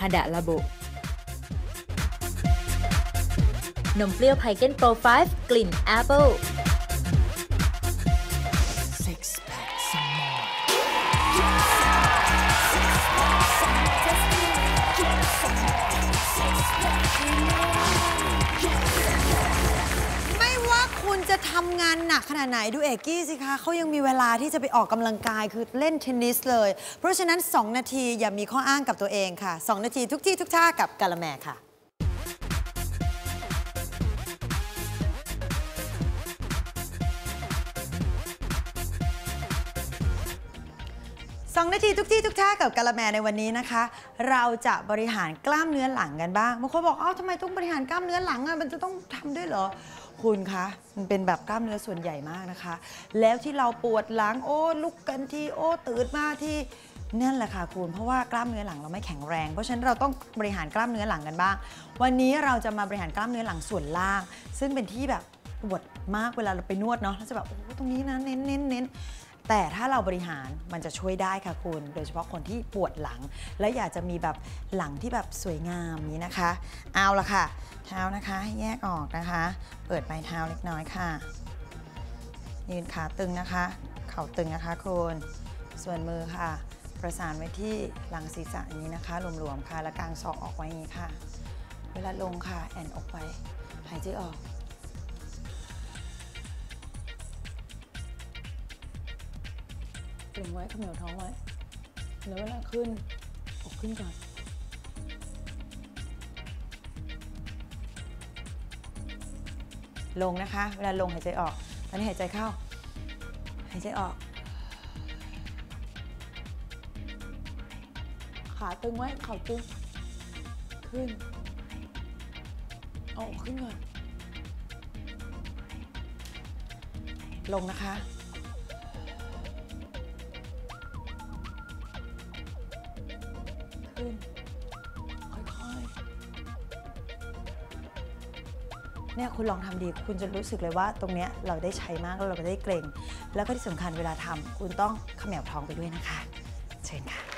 ฮาดะลาโบนมเปรี้ยวไพเกนโปร5กลิ่นแอปเปิล ทำงานหนักขนาดไหนดูเอกกี้สิคะเขายังมีเวลาที่จะไปออกกำลังกายคือเล่นเทนนิสเลย เพราะฉะนั้น 2 นาทีอย่ามีข้ออ้างกับตัวเองค่ะ 2 นาทีทุกที่ทุกท่ากับกาละแมค่ะ สองนาทีทุกที่ทุกท่ากับกาละแมในวันนี้นะคะ เราจะบริหารกล้ามเนื้อหลังกันบ้างบางคนบอกอ้าวทำไมต้องบริหารกล้ามเนื้อหลังอะมันจะต้องทำด้วยเหรอคุณคะมันเป็นแบบกล้ามเนื้อส่วนใหญ่มากนะคะ แล้วที่เราปวดหลังโอ้ลุกกันทีโอ้ตื่นมาที่นั่นแหละค่ะคุณเพราะว่ากล้ามเนื้อหลังเราไม่แข็งแรง เพราะฉะนั้นเราต้องบริหารกล้ามเนื้อหลังกันบ้าง วันนี้เราจะมาบริหารกล้ามเนื้อหลังส่วนล่าง ซึ่งเป็นที่แบบปวดมากเวลาเราไปนวดเนาะเราจะแบบโอ้ตรงนี้นะเน้นเน้นเน้น แต่ถ้าเราบริหารมันจะช่วยได้ค่ะคุณ โดยเฉพาะคนที่ปวดหลัง และอยากจะมีแบบหลังที่แบบสวยงามนี้นะคะ เอาละค่ะ เท้านะคะให้แยกออกนะคะ เปิดปลายเท้าเล็กน้อยค่ะ ยืนขาตึงนะคะ เข่าตึงนะคะคุณส่วนมือค่ะ ประสานไว้ที่หลังศีรษะนี้นะคะหลวมๆค่ะ แล้วกางศอกออกไว้นี้ค่ะ เวลาลงค่ะ แอนออกไป หายใจออก ตึงไว้เขมวท้องไว้ แล้วเวลาขึ้นอกขึ้นก่อนลงนะคะ เวลาลงหายใจออก ตอนนี้หายใจเข้า หายใจออก ขาตึงไว้เข่าตึง ขึ้น เอาอกขึ้นก่อน ลงนะคะ เนี่ยคุณลองทำดีคุณจะรู้สึกเลยว่าตรงเนี้ยเราได้ใช้มากแล้วเราก็ได้เกรงแล้วก็ที่สำคัญเวลาทำคุณต้องเขมวท้องไปด้วยนะคะ เชิญค่ะ